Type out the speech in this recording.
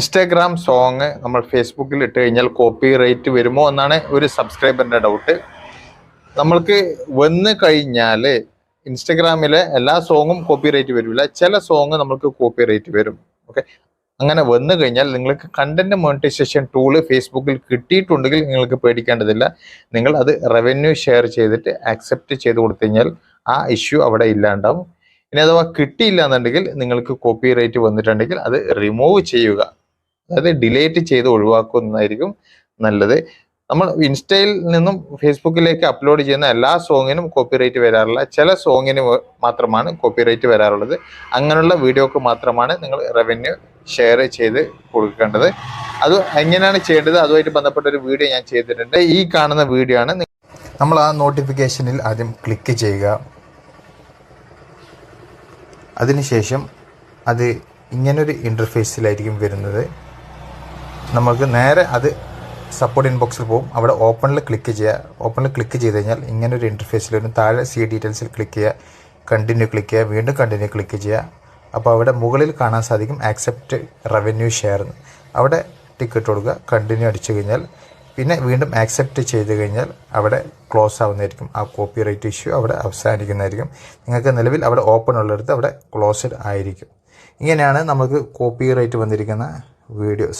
Instagram song നമ്മൾ ഫേസ്ബുക്കിൽ ഇട്ട് കഴിഞ്ഞാൽ കോപ്പി റേറ്റ് വരുമോ എന്നാണ് ഒരു സബ്സ്ക്രൈബറിന്റെ ഡൗട്ട് നമ്മൾക്ക് വന്ന് കഴിഞ്ഞാൽ ഇൻസ്റ്റഗ്രാമിലെ എല്ലാ സോങ്ങും കോപ്പി റേറ്റ് വരില്ല. ചില സോങ് നമ്മൾക്ക് കോപ്പി റേറ്റ് വരും. ഓക്കെ അങ്ങനെ വന്നു കഴിഞ്ഞാൽ നിങ്ങൾക്ക് കണ്ടന്റ് മോണിറ്റൈസേഷൻ ടൂൾ ഫേസ്ബുക്കിൽ കിട്ടിയിട്ടുണ്ടെങ്കിൽ നിങ്ങൾക്ക് പേടിക്കേണ്ടതില്ല. നിങ്ങൾ അത് റവന്യൂ ഷെയർ ചെയ്തിട്ട് ആക്സെപ്റ്റ് ചെയ്ത് കൊടുത്തു ആ ഇഷ്യൂ അവിടെ ഇല്ലാണ്ടാവും. ഇനി അഥവാ കിട്ടിയില്ല എന്നുണ്ടെങ്കിൽ നിങ്ങൾക്ക് കോപ്പി റേറ്റ് വന്നിട്ടുണ്ടെങ്കിൽ അത് റിമൂവ് ചെയ്യുക. അതായത് ഡിലേറ്റ് ചെയ്ത് ഒഴിവാക്കുന്നതായിരിക്കും നല്ലത്. നമ്മൾ ഇൻസ്റ്റയിൽ നിന്നും ഫേസ്ബുക്കിലേക്ക് അപ്ലോഡ് ചെയ്യുന്ന എല്ലാ സോങ്ങിനും കോപ്പിറൈറ്റ് വരാറില്ല ചില സോങ്ങിന് മാത്രമാണ് കോപ്പിറൈറ്റ് വരാറുള്ളത്. അങ്ങനെയുള്ള വീഡിയോക്ക് മാത്രമാണ് നിങ്ങൾ റവന്യൂ ഷെയർ ചെയ്ത് കൊടുക്കേണ്ടത്. അത് എങ്ങനെയാണ് ചെയ്യേണ്ടത്? അതുമായിട്ട് ബന്ധപ്പെട്ട ഒരു വീഡിയോ ഞാൻ ചെയ്തിട്ടുണ്ട്. ഈ കാണുന്ന വീഡിയോ ആണ് നമ്മൾ ആ നോട്ടിഫിക്കേഷനിൽ ആദ്യം ക്ലിക്ക് ചെയ്യുക. അതിനുശേഷം അത് ഇങ്ങനൊരു ഇന്റർഫേസിലായിരിക്കും വരുന്നത്. നമുക്ക് നേരെ അത് സപ്പോർട്ട് ഇൻബോക്സിൽ പോകും. അവിടെ ഓപ്പണിൽ ക്ലിക്ക് ചെയ്യുക ഓപ്പണിൽ ക്ലിക്ക് ചെയ്ത് കഴിഞ്ഞാൽ ഇങ്ങനെ ഒരു ഇന്റർഫേസിൽ വരും. താഴെ സി ഡീറ്റെയിൽസിൽ ക്ലിക്ക് ചെയ്യുക കണ്ടിന്യൂ ക്ലിക്ക് ചെയ്യുക വീണ്ടും കണ്ടിന്യൂ ക്ലിക്ക് ചെയ്യുക അപ്പോൾ അവിടെ മുകളിൽ കാണാൻ സാധിക്കും ആക്സെപ്റ്റ് റവന്യൂ ഷെയർ എന്ന് അവിടെ ടിക്കറ്റ് കൊടുക്കുക. കണ്ടിന്യൂ അടിച്ചു കഴിഞ്ഞാൽ പിന്നെ വീണ്ടും ആക്സെപ്റ്റ് ചെയ്ത് കഴിഞ്ഞാൽ അവിടെ ക്ലോസ് ആവുന്നതായിരിക്കും. ആ കോപ്പി റൈറ്റ് ഇഷ്യൂ അവിടെ അവസാനിക്കുന്നതായിരിക്കും. നിങ്ങൾക്ക് നിലവിൽ അവിടെ ഓപ്പൺ ഉള്ളിടത്ത് അവിടെ ക്ലോസ്ഡ് ആയിരിക്കും. ഇങ്ങനെയാണ് നമുക്ക് കോപ്പി റൈറ്റ് വന്നിരിക്കുന്ന വീഡിയോസ്